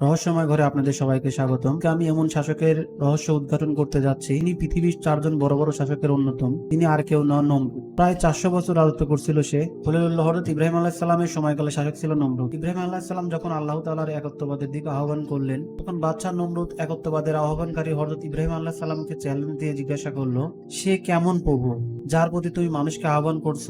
রহস্যময় ঘরে আপনাদের সবাইকে স্বাগতম। আমি এমন শাসকের রহস্য উদ্ঘাটন করতে যাচ্ছি তিনি পৃথিবীর চারজন বড় বড় শাসকের অন্যতম। তিনি আর কেউ নন নমরুদ প্রায় চারশো বছর রাজত্ব করছিল সে। হরত ইব্রাহিম আল্লাহ সাল্লামের সময়কালে শাসক ছিল নমরুদ ইব্রাহিম আল্লাহ সাল্লাম যখন আল্লাহ তালার একত্ববাদের দিকে আহ্বান করলেন, তখন বাদশাহ নমরুদ একত্ববাদের আহ্বানকারী হরত ইব্রাহিম আল্লাহ সাল্লামকে চ্যালেঞ্জ দিয়ে জিজ্ঞাসা করল, সে কেমন প্রভু? যার প্রতি তুমি মানুষকে আহ্বান করছ?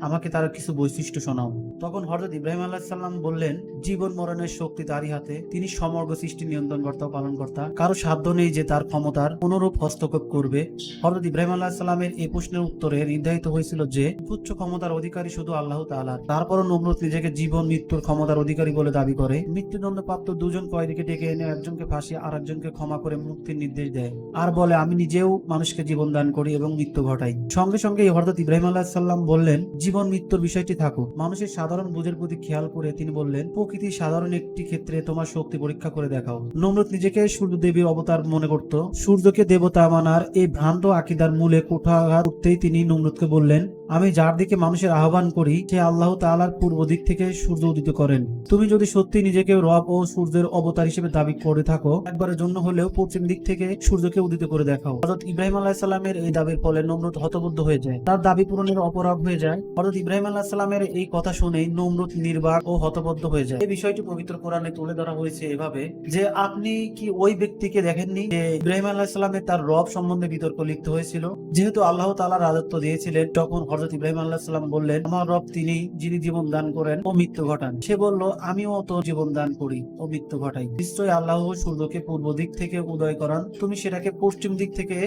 আমাকে তার কিছু বৈশিষ্ট্য শোনাও। তখন হযরত ইব্রাহিম আল্লাহ সাল্লাম বললেন, জীবন মরণের শক্তি তারই হাতে। তিনি সমগ্র সৃষ্টি নিয়ন্ত্রণ কর্তা পালন কর্তা কারও সাধ্য নেই যে তার ক্ষমতার অনুরূপ হস্তক্ষেপ করবে। হযরত ইব্রাহিম আল্লাহ সাল্লামের এই প্রশ্নের উত্তরে নির্ধারিত হয়েছিল যে, উচ্চ ক্ষমতার অধিকারী শুধু আল্লাহ তাআলা। তারপরও নমরুদ নিজেকে জীবন, মৃত্যুর ক্ষমতার অধিকারী বলে দাবি করে। মৃত্যুদণ্ড প্রাপ্ত দুজন কয়েদিকে ডেকে এনে একজনকে ফাঁসি আর একজনকে ক্ষমা করে মুক্তির নির্দেশ দেয়। আর বলে, আমি নিজেও মানুষকে জীবন দান করি এবং মৃত্যু ঘটাই। সঙ্গে সঙ্গে হযরত ইব্রাহিম আল্লাহ সাল্লাম বললেন জীবন মৃত্যুর বিষয়টি থাকুক। মানুষের সাধারণ বুঝের প্রতি খেয়াল করে তিনি বললেন, প্রকৃতির সাধারণ একটি ক্ষেত্রে তোমার শক্তি পরীক্ষা করে দেখাও। নমরুদ নিজেকে সূর্য দেবীর অবতার মনে করত। সূর্যকে দেবতা মানার এই ভ্রান্ত আকিদার মূলে কোঠাঘাত উঠতেই তিনি নমরুদকে বললেন আমি যার দিকে মানুষের আহ্বান করি, সে আল্লাহ তাআলার পূর্ব দিক থেকে সূর্য উদিত করেন। তুমি যদি সত্যি নিজেকে রব ও সূর্যের অবতার হিসেবে দাবি করে থাকো, একবারের জন্য হলেও পশ্চিম দিক থেকে সূর্যকে উদিত করে দেখাও। হযরত ইব্রাহিম আলাইহিস সালামের এই দাবির ফলে নমরুদ হতবুদ্ধ হয়ে যায়। তার দাবি পূরণের অপরাধ হয়ে যায়। হযরত ইব্রাহিম আলাইহিস সালামের এই কথা শুনেই নমরুদ নির্বাক ও হতবদ্ধ হয়ে যায়। এই বিষয়টি পবিত্র কোরআনে তুলে ধরা হয়েছে এভাবে যে, আপনি কি ওই ব্যক্তিকে দেখেননি যে, ইব্রাহিম আলাইহিস সালামের তার রব সম্বন্ধে বিতর্ক লিখতে হয়েছিল? যেহেতু আল্লাহ তাআলা রাজত্ব দিয়েছিলেন, তখন হযরত ইব্রাহিম আলাইহিস সালাম বললেন, আমার রব তিনি, যিনি জীবন দান করেন, ও মৃত্যু ঘটান। সে বলল, আমিও জীবন দান করি, ও মৃত্যু ঘটাই। নিশ্চয়ই আল্লাহ সূর্যকে পূর্ব দিক থেকে উদয় করান। তুমি সেটাকে পশ্চিম দিক থেকে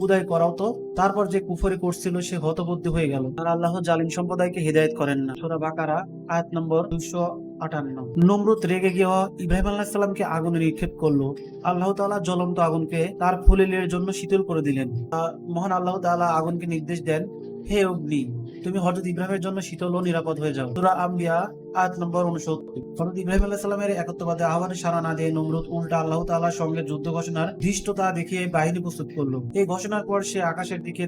উদয় করাও তো? তারপর যে কুফরি করছিল, সে হতবুদ্ধি হয়ে গেল। আর আল্লাহ জালিম সম্প্রদায়কে হিদায়ত করেন না। সূরা বাকারা, আয়াত নম্বর দুইশো আটান্ন। রেগে গিয়ে ইব্রাহিম আল্লাহ সাল্লামকে আগুনে নিক্ষেপ করল। আল্লাহ তাআলা জ্বলন্ত আগুনকে তার ফুলিলের জন্য শীতল করে দিলেন। মহান আল্লাহ তাআলা আগুনকে নির্দেশ দেন হে অগ্নি, তুমি হযরত ইব্রাহিমের জন্য শীতল ও নিরাপদ হয়ে যাও। সূরা আম্বিয়া, আয়াত নম্বর 69 হযরত ইব্রাহিম আলাইহিস সালামের একত্ববাদে আহ্বানে সাড়া না দিয়ে নমরুদ উল্টা আল্লাহ তাআলার সঙ্গে যুদ্ধ ঘোষণার ধৃষ্টতা দেখিয়ে বাহিনী প্রস্তুত করল। এই ঘোষণার পর সে আকাশের দিকে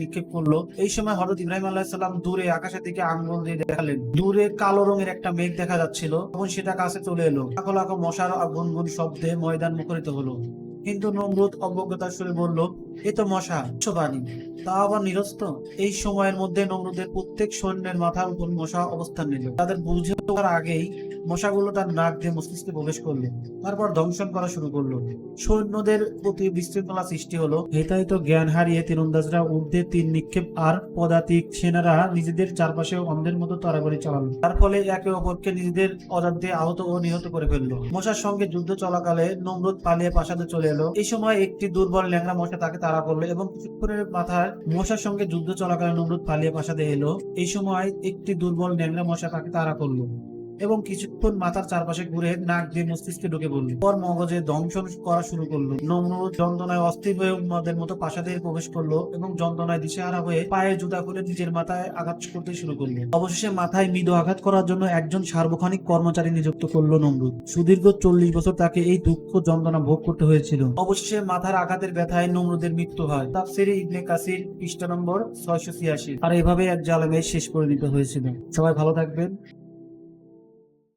নিক্ষেপ করল। এই সময় হযরত ইব্রাহিম আলাইহিস সালাম দূরে আকাশের দিকে আঙ্গুল দিয়ে দেখালেন। দূরে কালো রঙের একটা মেঘ দেখা যাচ্ছিল, তখন সেটা কাছে চলে এলো। লাখো লাখো মশার গুনগুন শব্দে ময়দান মুখরিত হলো। কিন্তু নমরুদ অজ্ঞতার সুরে বলল, এ তো মশা বাণী তা আবার নিরস্ত? এই সময়ের মধ্যে নমরুদের প্রত্যেক সৈন্যের মাথার উপর মশা অবস্থান নিল। তাদের বুঝে ওঠার আগেই মশাগুলো তার নাক দিয়ে মস্তিষ্কে প্রবেশ করল, তারপর দংশন করা শুরু করল। সৈন্যদের প্রতি বিশৃঙ্খলা সৃষ্টি হলো। হেতায়িত জ্ঞান হারিয়ে তীরন্দাজরা ঊর্ধ্বে তীর নিক্ষেপ আর পদাতিক সেনারা নিজেদের চারপাশে অন্ধের মতো তরাগড়ি চালালো। তার ফলে একে অপরকে নিজেদের অজান্তে আহত ও নিহত করে ফেলল। মশার সঙ্গে যুদ্ধ চলাকালে নমরুদ পালিয়ে প্রাসাদে চলে এলো। এই সময় একটি দুর্বল ল্যাংরা মশা তাকে তাড়া করল এবং কিছুক্ষণের মাথায় মশার সঙ্গে যুদ্ধ চলাকালে নমরুদ পালিয়ে প্রাসাদে এলো। এই সময় একটি দুর্বল ল্যাংরা মশা তাকে তাড়া করল। এবং কিছুক্ষণ মাথার চারপাশে ঘুরে নাক দিয়ে মস্তিষ্কে ঢুকে পড়ল। পর মগজে দংশন করা শুরু করল। নমরুদ যন্ত্রণায় অস্থির হয়ে উন্মাদের মতো প্রাসাদে প্রবেশ করল এবং যন্ত্রণায় দিশেহারা হয়ে পায়ে জুতা খুলে নিজের মাথায় আঘাত করতে শুরু করল। অবশেষে মাথায় মৃদু আঘাত করার জন্য একজন সার্বক্ষণিক কর্মচারী নিযুক্ত করল নমরুদ। সুদীর্ঘ চল্লিশ বছর তাকে এই দুঃখ যন্ত্রণা ভোগ করতে হয়েছিল। অবশেষে মাথার আঘাতের ব্যথায় নমরুদের মৃত্যু হয়। তাফসিরে ইবনে কাসির, পৃষ্ঠা নম্বর ছয়শো ছিয়াশি। আর এভাবে এক জালেমে শেষ পরিণত হয়েছিল। সবাই ভালো থাকবেন।